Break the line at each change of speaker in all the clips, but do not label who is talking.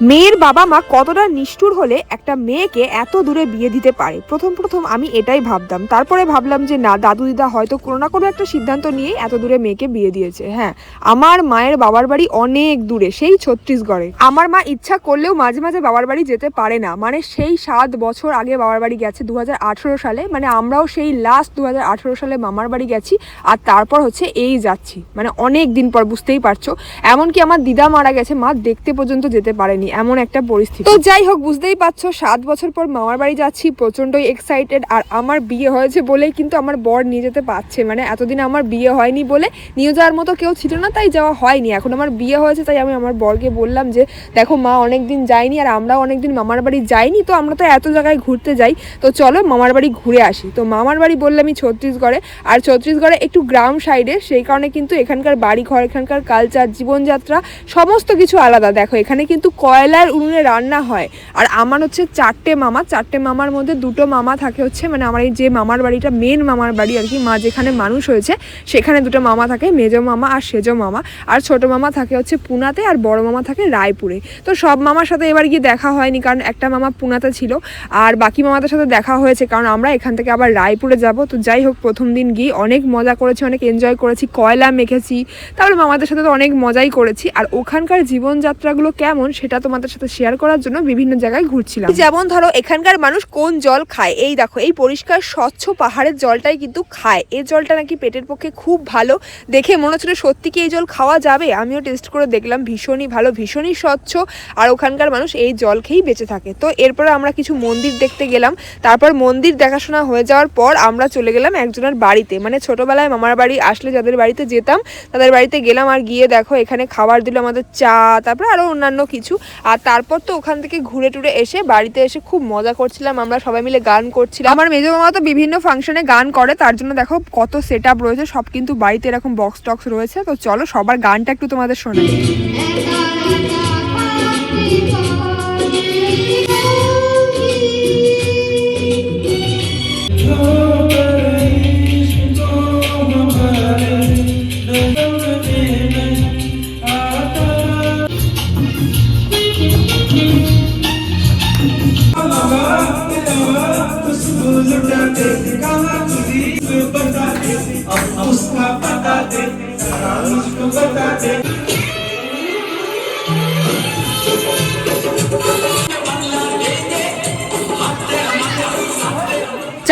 মেয়ের বাবা মা কতটা নিষ্ঠুর হলে একটা মেয়েকে এত দূরে বিয়ে দিতে পারে? প্রথম প্রথম আমি এটাই ভাবতাম। তারপরে ভাবলাম যে না, দাদু দিদা হয়তো কোনো না কোনো একটা সিদ্ধান্ত নিয়ে এত দূরে মেয়েকে বিয়ে দিয়েছে। হ্যাঁ আমার মায়ের বাবার বাড়ি অনেক দূরে, সেই ছত্তিশগড়ে। আমার মা ইচ্ছা করলেও মাঝে মাঝে বাবার বাড়ি যেতে পারে না। মানে সেই সাত বছর আগে বাবার বাড়ি গেছে দু হাজার আঠেরো সালে মানে আমরাও সেই লাস্ট দু হাজার আঠেরো সালে মামার বাড়ি গেছি আর তারপর হচ্ছে এই যাচ্ছি। মানে অনেক দিন পর, বুঝতেই পারছ? এমনকি আমার দিদা মারা গেছে, মা দেখতে পর্যন্ত যেতে পারেনি। এমন একটা পরিস্থিতি। তো যাই হোক, বুঝতেই পারছ, সাত বছর পর মামার বাড়ি যাচ্ছি প্রচন্ডই এক্সাইটেড আর আমার বিয়ে হয়েছে বলেই কিন্তু আমার বর নিয়ে যেতে পারছে। মানে এতদিন আমার বিয়ে হয়নি বলে নিয়ে যাওয়ার মতো কেউ ছিল না, তাই যাওয়া হয়নি। এখন আমার বিয়ে হয়েছে, তাই আমি আমার বরকে বললাম যে, দেখো, মা অনেকদিন যায়নি, আর আমরাও অনেকদিন মামার বাড়ি যাইনি, তো আমরা তো এত জায়গায় ঘুরতে যাই। তো চলো, মামার বাড়ি ঘুরে আসি। তো মামার বাড়ি বললাম আমি ছত্তিশগড়ে, আর ছত্তিশগড়ে একটু গ্রাম সাইডে সেই কারণে কিন্তু এখানকার বাড়ি ঘর এখানকার কালচার জীবনযাত্রা, সমস্ত কিছু আলাদা। দেখো, এখানে কিন্তু কয়লার উনুনে রান্না হয়। আর আমার হচ্ছে চারটে মামা, চারটে মামার মধ্যে দুটো মামা থাকে হচ্ছে মানে আমার এই যে মামার বাড়িটা মেন মামার বাড়ি আর কি, মা যেখানে মানুষ হয়েছে, সেখানে দুটো মামা থাকে, মেজো মামা আর সেজো মামা। আর ছোট মামা থাকে হচ্ছে পুনাতে আর বড় মামা থাকে রায়পুরে। তো সব মামার সাথে এবার গিয়ে দেখা হয়নি, কারণ একটা মামা পুনাতে ছিল, আর বাকি মামাদের সাথে দেখা হয়েছে, কারণ আমরা এখান থেকে আবার রায়পুরে যাব। তো যাই হোক, প্রথম দিন গিয়ে অনেক মজা করেছি, অনেক এনজয় করেছি, কয়লা মেখেছি, তারপরে মামাদের সাথে তো অনেক মজাই করেছি। আর ওখানকার জীবনযাত্রাগুলো কেমন, সেটা তোমাদের সাথে শেয়ার করার জন্য বিভিন্ন জায়গায় ঘুরছিলাম। যেমন ধরো, এখানকার মানুষ কোন জল খায়? এই দেখো, এই পরিষ্কার, স্বচ্ছ পাহাড়ের জলটাই কিন্তু খায়। এই জলটা নাকি পেটের পক্ষে খুব ভালো। দেখে মনে হচ্ছিল সত্যি কি এই জল খাওয়া যাবে? আমিও টেস্ট করে দেখলাম, ভীষণই ভালো, ভীষণই স্বচ্ছ। আর ওখানকার মানুষ এই জল খেয়েই বেঁচে থাকে। তো এরপরে আমরা কিছু মন্দির দেখতে গেলাম। তারপর মন্দির দেখাশোনা হয়ে যাওয়ার পর আমরা চলে গেলাম একজনের বাড়িতে। মানে ছোটবেলায় মামার বাড়ি আসলে যাদের বাড়িতে যেতাম, তাদের বাড়িতে গেলাম আর গিয়ে দেখো, এখানে খাবার দিল আমাদের চা, তারপর আরও অন্যান্য কিছু। আর তারপর তো ওখান থেকে ঘুরে টুরে এসে বাড়িতে এসে খুব মজা করছিলাম আমরা সবাই মিলে গান করছিলাম। আমার মেজো মামা তো বিভিন্ন ফাংশনে গান করে তার জন্য দেখো কত সেট আপ রয়েছে সব কিন্তু বাড়িতে এরকম বক্স টক্স রয়েছে। তো চলো সবার গানটা একটু তোমাদের শোনাই।
सुनता दे काला तुझी तू बता दे अब उसका पता दे सारा मुझको बता दे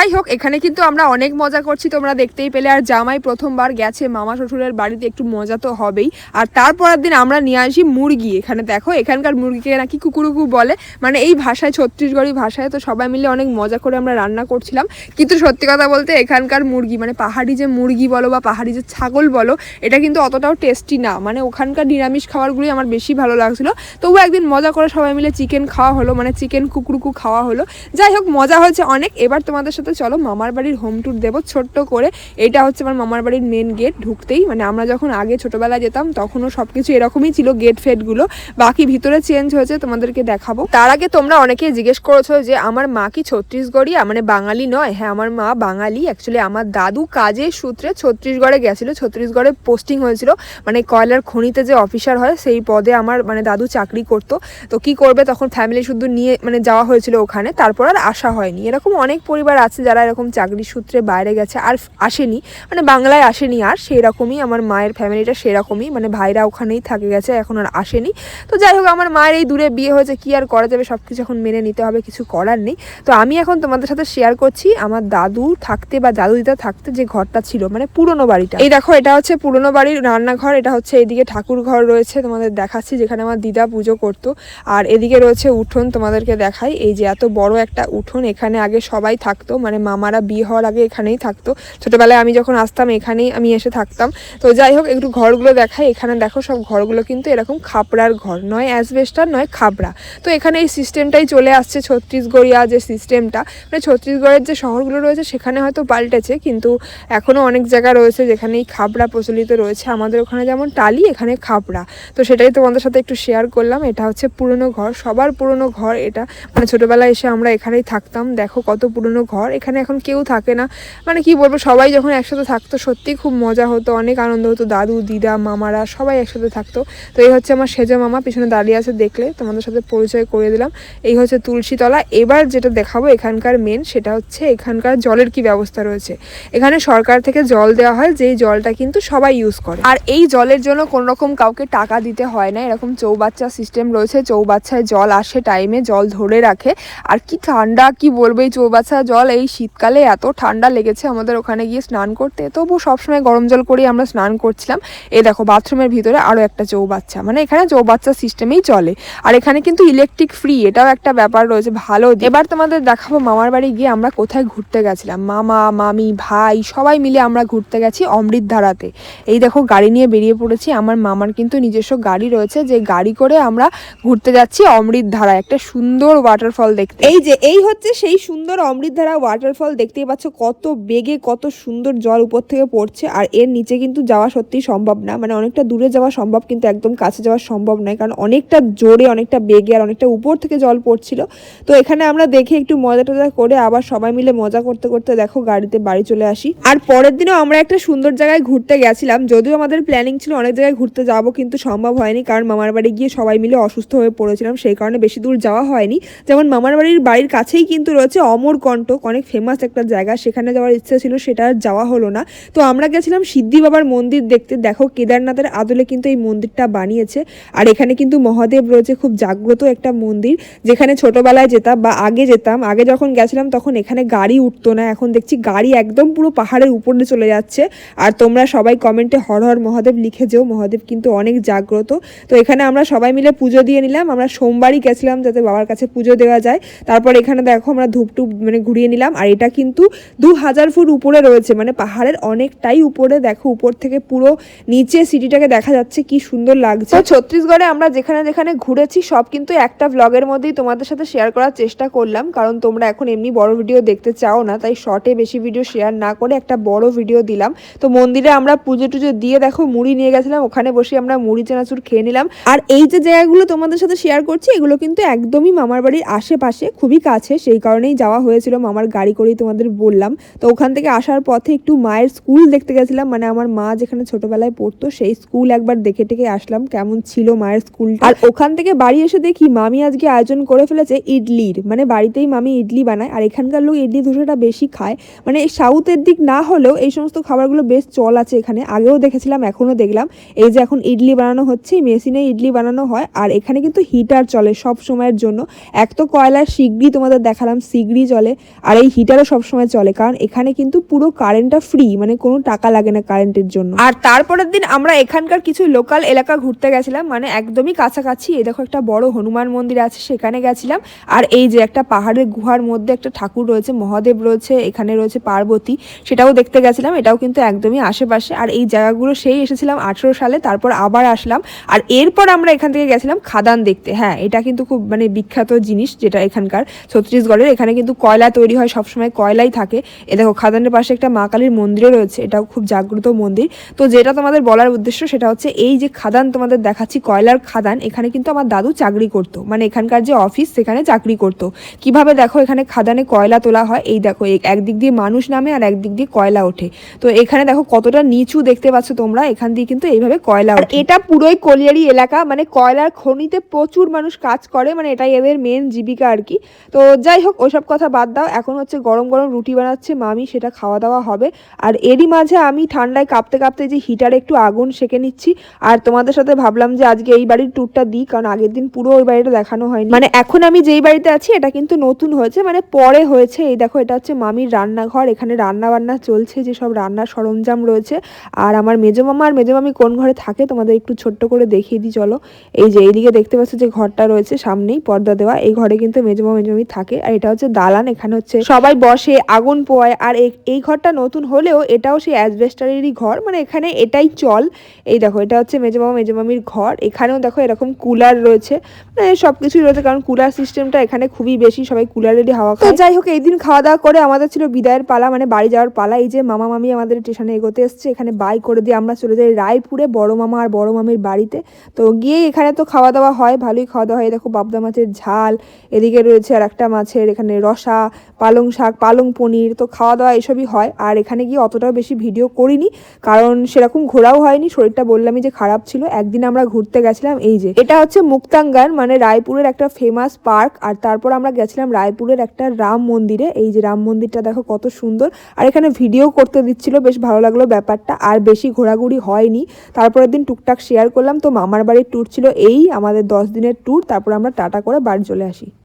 যাই হোক এখানে কিন্তু আমরা অনেক মজা করছি। তোমরা দেখতেই পেলে, আর জামাই প্রথমবার গেছে, মামা শ্বশুরের বাড়িতে একটু মজা তো হবেই। আর তারপরের দিন আমরা নিয়ে আসি মুরগি। এখানে দেখো, এখানকার মুরগিকে নাকি কুকুরুকু বলে। মানে এই ভাষায়, ছত্তিশগড়ি ভাষায় তো সবাই মিলে অনেক মজা করে আমরা রান্না করছিলাম। কিন্তু সত্যি কথা বলতে এখানকার মুরগি মানে পাহাড়ি যে মুরগি বলো বা পাহাড়ি যে ছাগল বলো, এটা কিন্তু অতটাও টেস্টি না। মানে ওখানকার নিরামিষ খাবারগুলি আমার বেশি ভালো লাগছিল। তবু একদিন মজা করে সবাই মিলে চিকেন খাওয়া হলো মানে চিকেন কুকুরুকু খাওয়া হলো। যাই হোক মজা হয়েছে অনেক। এবার তোমাদের সাথে চলো মামার বাড়ির হোম ট্যুর দেবো ছোট্ট করে। এটা হচ্ছে আমার মামার বাড়ির মেন গেট ঢুকতেই। মানে আমরা যখন আগে ছোটবেলায় যেতাম, তখনও সব কিছু এরকমই ছিল গেট ফেটগুলো বাকি ভিতরে চেঞ্জ হয়েছে, তোমাদেরকে দেখাবো। তার আগে তোমরা অনেকেই জিজ্ঞেস করেছ যে, আমার মা কি ছত্তিশগড়িয়া মানে বাঙালি নয়। হ্যাঁ আমার মা বাঙালি। অ্যাকচুয়ালি আমার দাদু কাজের সূত্রে ছত্তিশগড়ে গেছিল। ছত্তিশগড়ে পোস্টিং হয়েছিল। মানে কয়লার খনিতে যে অফিসার হয়, সেই পদে আমার মানে দাদু চাকরি করতো। তো কি করবে? তখন ফ্যামিলি শুধু নিয়ে মানে যাওয়া হয়েছিল ওখানে। তারপর আর আসা হয়নি। এরকম অনেক পরিবার আছে যারা এরকম চাকরির সূত্রে বাইরে গেছে আর আসেনি মানে বাংলায় আসেনি আর সেই রকমই আমার মায়ের ফ্যামিলিটা সেরকমই মানে ভাইরা ওখানেই থাকে গেছে, এখন আর আসেনি। তো যাই হোক, আমার মায়ের এই দূরে বিয়ে হয়েছে, কি আর করা যাবে সব কিছু এখন মেনে নিতে হবে, কিছু করার নেই। তো আমি এখন তোমাদের সাথে শেয়ার করছি, আমার দাদু থাকতে বা দাদু দিদা থাকতে যে ঘরটা ছিল মানে পুরনো বাড়িটা। এই দেখো, এটা হচ্ছে পুরনো বাড়ির রান্নাঘর, এটা হচ্ছে এদিকে ঠাকুর ঘর রয়েছে, তোমাদের দেখাচ্ছি, যেখানে আমার দিদা পুজো করতো। আর এদিকে রয়েছে উঠোন, তোমাদেরকে দেখাই, এই যে এত বড় একটা উঠোন, এখানে আগে সবাই থাকতো মানে মামারা বিয়ে হওয়ার আগে এখানেই থাকতো। ছোটবেলায় আমি যখন আসতাম, এখানেই আমি এসে থাকতাম। তো যাই হোক, একটু ঘরগুলো দেখাই। এখানে দেখো সব ঘরগুলো কিন্তু এরকম খাপড়ার ঘর। নয় অ্যাসবেস্টার, নয় খাপড়া। তো এখানে এই সিস্টেমটাই চলে আসছে ছত্তিশগড়িয়া যে সিস্টেমটা মানে ছত্তিশগড়ের যে শহরগুলো রয়েছে, সেখানে হয়তো পাল্টেছে, কিন্তু এখনও অনেক জায়গা রয়েছে যেখানে এই খাপড়া প্রচলিত রয়েছে। আমাদের ওখানে যেমন টালি, এখানে খাপড়া। তো সেটাই তোমাদের সাথে একটু শেয়ার করলাম। এটা হচ্ছে পুরনো ঘর, সবার পুরনো ঘর এটা। মানে ছোটোবেলায় এসে আমরা এখানেই থাকতাম। দেখো কত পুরনো ঘর। এখানে এখন কেউ থাকে না। মানে কি বলব, সবাই যখন একসাথে থাকতো, সত্যিই খুব মজা হতো, অনেক আনন্দ হতো। দাদু, দিদা, মামারা সবাই একসাথে থাকতো। তো এই হচ্ছে আমার সেজো মামা, পিছনে দাঁড়িয়ে আছে দেখলে, তোমাদের সাথে পরিচয় করে দিলাম। এই হচ্ছে তুলসীতলা। এবার যেটা দেখাবো এখানকার মেন সেটা হচ্ছে এখানকার জলের কি ব্যবস্থা রয়েছে। এখানে সরকার থেকে জল দেওয়া হয়, যেই জলটা কিন্তু সবাই ইউজ করে। আর এই জলের জন্য কোনো রকম কাউকে টাকা দিতে হয় না। এরকম চৌবাচ্চা সিস্টেম রয়েছে, চৌবাচ্চায় জল আসে টাইমে জল ধরে রাখে। আর কি ঠান্ডা, কি বলব, এই চৌবাচ্চা জল, এই শীতকালে এত ঠান্ডা লেগেছে আমাদের ওখানে গিয়ে স্নান করতে তবু সবসময় গরম জল করেই আমরা স্নান করছিলাম। এই দেখো বাথরুমের ভিতরে আরও একটা চৌবাচ্চা মানে এখানে চৌবাচ্চা সিস্টেমেই চলে। আর এখানে কিন্তু ইলেকট্রিক ফ্রি এটাও একটা ব্যাপার রয়েছে, ভালো এবার তোমাদের দেখাবো মামার বাড়ি গিয়ে আমরা কোথায় ঘুরতে গেছিলাম। মামা, মামি, ভাই, সবাই মিলে আমরা ঘুরতে গেছি অমৃতধারাতে। এই দেখো, গাড়ি নিয়ে বেরিয়ে পড়েছি, আমার মামার কিন্তু নিজস্ব গাড়ি রয়েছে, যে গাড়ি করে আমরা ঘুরতে যাচ্ছি অমৃতধারা একটা সুন্দর ওয়াটারফল দেখতে। এই যে, এই হচ্ছে সেই সুন্দর অমৃতধারা ওয়াটারফল দেখতেই পাচ্ছ কত বেগে, কত সুন্দর জল উপর থেকে পড়ছে। আর এর নিচে কিন্তু যাওয়া সত্যি সম্ভব না। মানে অনেকটা দূরে যাওয়া সম্ভব, কিন্তু একদম কাছে যাওয়া সম্ভব নয়। কারণ অনেকটা জোরে, অনেকটা বেগে আর অনেকটা উপর থেকে জল পড়ছিল। তো এখানে আমরা দেখে একটু মজা টজা করে আবার সবাই মিলে মজা করতে করতে দেখো গাড়িতে বাড়ি চলে আসি। আর পরের দিনও আমরা একটা সুন্দর জায়গায় ঘুরতে গেছিলাম। যদিও আমাদের প্ল্যানিং ছিল অনেক জায়গায় ঘুরতে যাব, কিন্তু সম্ভব হয়নি। কারণ মামার বাড়ি গিয়ে সবাই মিলে অসুস্থ হয়ে পড়েছিলাম। সেই কারণে বেশি দূর যাওয়া হয়নি। যেমন মামার বাড়ির বাড়ির কাছেই কিন্তু রয়েছে অমরকণ্টক। অনেক ফেমাস একটা জায়গা, সেখানে যাওয়ার ইচ্ছে ছিল, সেটা আর যাওয়া হলো না। তো আমরা গেছিলাম সিদ্ধি বাবার মন্দির দেখতে। দেখো, কেদারনাথের আদলে কিন্তু এই মন্দিরটা বানিয়েছে। আর এখানে কিন্তু মহাদেব রয়েছে, খুব জাগ্রত একটা মন্দির, যেখানে ছোটবেলায় যেতাম বা আগে যেতাম। আগে যখন গেছিলাম, তখন এখানে গাড়ি উঠতো না। এখন দেখছি গাড়ি একদম পুরো পাহাড়ের উপরে চলে যাচ্ছে। আর তোমরা সবাই কমেন্টে হর হর মহাদেব লিখে যেও। মহাদেব কিন্তু অনেক জাগ্রত। তো এখানে আমরা সবাই মিলে পুজো দিয়ে নিলাম। আমরা সোমবারই গেছিলাম যাতে বাবার কাছে পুজো দেওয়া যায়। তারপর এখানে দেখো, আমরা ধূপটুপ মানে ঘুরিয়ে নিলাম। আর এটা কিন্তু দু হাজার ফুট উপরে রয়েছে। মানে পাহাড়ের অনেকটাই উপরে। দেখো, উপর থেকে পুরো নিচে সিটিটাকে দেখা যাচ্ছে। কি সুন্দর লাগছে। ছত্তিশগড়ে আমরা যেখানে যেখানে ঘুরেছি, সব কিন্তু একটা ব্লগের মধ্যেই তোমাদের সাথে শেয়ার করার চেষ্টা করলাম। কারণ তোমরা এখন এমনি বড় ভিডিও দেখতে চাও না, তাই শর্টে বেশি ভিডিও শেয়ার না করে একটা বড় ভিডিও দিলাম। তো মন্দিরে আমরা পুজো টুজো দিয়ে দেখো, মুড়ি নিয়ে গেছিলাম। ওখানে বসে আমরা মুড়ি, চানাচুর খেয়ে নিলাম। আর এই যে জায়গাগুলো তোমাদের সাথে শেয়ার করছি, এগুলো কিন্তু একদমই মামার বাড়ির আশেপাশে, খুবই কাছে। সেই কারণেই যাওয়া হয়েছিল মামার গাড়ি করেই তোমাদের বললাম। তো ওখান থেকে আসার পথে একটু মায়ের স্কুল দেখতে গেছিলাম। মানে আমার মা যেখানে ছোটবেলায় পড়তো, সেই স্কুল একবার দেখে টেকে আসলাম, কেমন ছিল মায়ের স্কুলটা আর ওখান থেকে বাড়ি এসে দেখি মামি আজকে আয়োজন করে ফেলেছে ইডলির। মানে বাড়িতেই মামি ইডলি বানায়। আর এখানকার লোক ইডলি ধোসাটা বেশি খায়। মানে সাউথের দিক না হলেও এই সমস্ত খাবারগুলো বেশ চল আছে এখানে। আগেও দেখেছিলাম, এখনও দেখলাম। এই যে এখন ইডলি বানানো হচ্ছে মেশিনে ইডলি বানানো হয়। আর এখানে কিন্তু হিটার চলে সব সময়ের জন্য। এক তো কয়লার সিগড়ি তোমাদের দেখালাম শিগড়ি চলে। আর এই হিটারও সবসময় চলে, কারণ এখানে কিন্তু পুরো কারেন্টটা ফ্রি মানে কোনো টাকা লাগে না কারেন্টের জন্য। আর তারপরের দিন আমরা এখানকার কিছু লোকাল এলাকা ঘুরতে গেছিলাম মানে একদমই কাছাকাছি। এই দেখো একটা বড় হনুমান মন্দির আছে, সেখানে গেছিলাম। আর এই যে একটা পাহাড়ের গুহার মধ্যে একটা ঠাকুর রয়েছে, মহাদেব রয়েছে, এখানে রয়েছে পার্বতী, সেটাও দেখতে গেছিলাম। এটাও কিন্তু একদমই আশেপাশে। আর এই জায়গাগুলো সেই এসেছিলাম আঠেরো সালে, তারপর আবার আসলাম। আর এরপর আমরা এখান থেকে গেছিলাম খাদান দেখতে। হ্যাঁ এটা কিন্তু খুব মানে বিখ্যাত জিনিস যেটা এখানকার। ছত্তিশগড়ের এখানে কিন্তু কয়লা তৈরি হয় সবসময় কয়লাই থাকে। এ দেখো খাদানের পাশে একটা মা কালীর মন্দিরও রয়েছে এটাও খুব জাগ্রত মন্দির। তো যেটা তোমাদের বলার উদ্দেশ্য সেটা হচ্ছে এই যে খাদান তোমাদের দেখাচ্ছি কয়লার খাদান এখানে কিন্তু আমার দাদু চাকরি করতো। মানে এখানকার যে অফিস সেখানে চাকরি করতো। কীভাবে দেখো এখানে খাদানে কয়লা তোলা হয় এই দেখো একদিক দিয়ে মানুষ নামে আর একদিক দিয়ে কয়লা ওঠে। তো এখানে দেখো কতটা নিচু দেখতে পাচ্ছ তোমরা এখান দিয়ে কিন্তু এইভাবে কয়লা ওঠে। এটা পুরোই কলিয়ারি এলাকা মানে কয়লার খনিতে প্রচুর মানুষ কাজ করে মানে এটাই এদের মেন জীবিকা আর কি। তো যাই হোক ওসব কথা বাদ দাও এখন হচ্ছে গরম গরম রুটি বানাচ্ছে মামি, সেটা খাওয়া দাওয়া হবে। আর এরই মাঝে আমি ঠান্ডায় কাঁপতে কাঁপতে যে হিটারে একটু আগুন সেকে নিচ্ছি। আর তোমাদের সাথে ভাবলাম যে আজকে এই বাড়ির ট্যুরটা দিই, কারণ আগের দিন পুরো ওই বাড়িটা দেখানো হয়নি। মানে এখন আমি যেই বাড়িতে আছি, এটা কিন্তু নতুন হয়েছে মানে পরে হয়েছে। এই দেখো, এটা হচ্ছে মামির রান্নাঘর, এখানে রান্না বান্না চলছে, যে সব রান্নার সরঞ্জাম রয়েছে। আর আমার মেজো মামা, আর মেজো মামি কোন ঘরে থাকে, তোমাদের একটু ছোট্ট করে দেখিয়ে দিই, চলো। এই যে এইদিকে দেখতে পাচ্ছ যে ঘরটা রয়েছে সামনেই, পর্দা দেওয়া। এই ঘরে কিন্তু মেজো মামা, মেজো মামি থাকে। আর এটা হচ্ছে দালান, এখানে হচ্ছে সবাই বসে, আগুন পোয়ায় আর এই- ঘরটা নতুন হলেও এটাও সেই অ্যাসবেস্টারেরই ঘর। মানে এখানে এটাই চল। এই দেখো, এটা হচ্ছে মেজো মামা মেজো মামির ঘর। এখানেও দেখো এরকম কুলার রয়েছে। মানে সব কিছুই রয়েছে, কারণ কুলার সিস্টেমটা এখানে খুবই বেশি, সবাই কুলারেরই হাওয়া খায়। যাই হোক, এই দিন খাওয়া দাওয়া করে আমাদের ছিল বিদায়ের পালা মানে বাড়ি যাওয়ার পালা। এই যে মামা মামি আমাদের স্টেশনে এগোতে এসছে, এখানে বাই করে দিয়ে আমরা চলে যাই রায়পুরে, বড় মামা আর বড় মামির বাড়িতে। তো গিয়ে এখানে তো খাওয়া দাওয়া হয়, ভালোই খাওয়া দাওয়া হয় দেখো পাবদা মাছের ঝাল, এদিকে রয়েছে আর একটা মাছের এখানে রসা, পালং শাক, পালং, পনির, তো খাওয়া দাওয়া এসবই হয়। আর এখানে গিয়ে অতটাও বেশি ভিডিও করিনি, কারণ সেরকম ঘোরাও হয়নি। শরীরটা বললামই যে খারাপ ছিল। একদিন আমরা ঘুরতে গেছিলাম, এই যে। এটা হচ্ছে মুক্তাঙ্গান মানে রায়পুরের একটা ফেমাস পার্ক আর তারপর আমরা গেছিলাম রায়পুরের একটা রাম মন্দিরে। এই যে রাম মন্দিরটা দেখো কত সুন্দর। আর এখানে ভিডিও করতে দিচ্ছিল, বেশ ভালো লাগল ব্যাপারটা। আর বেশি ঘোরাঘুরি হয়নি। তারপরের দিন টুকটাক শেয়ার করলাম। তো মামার বাড়ির ট্যুর ছিল এই, আমাদের দশ দিনের ট্যুর তারপর আমরা টাটা করে বাড়ি চলে আসি।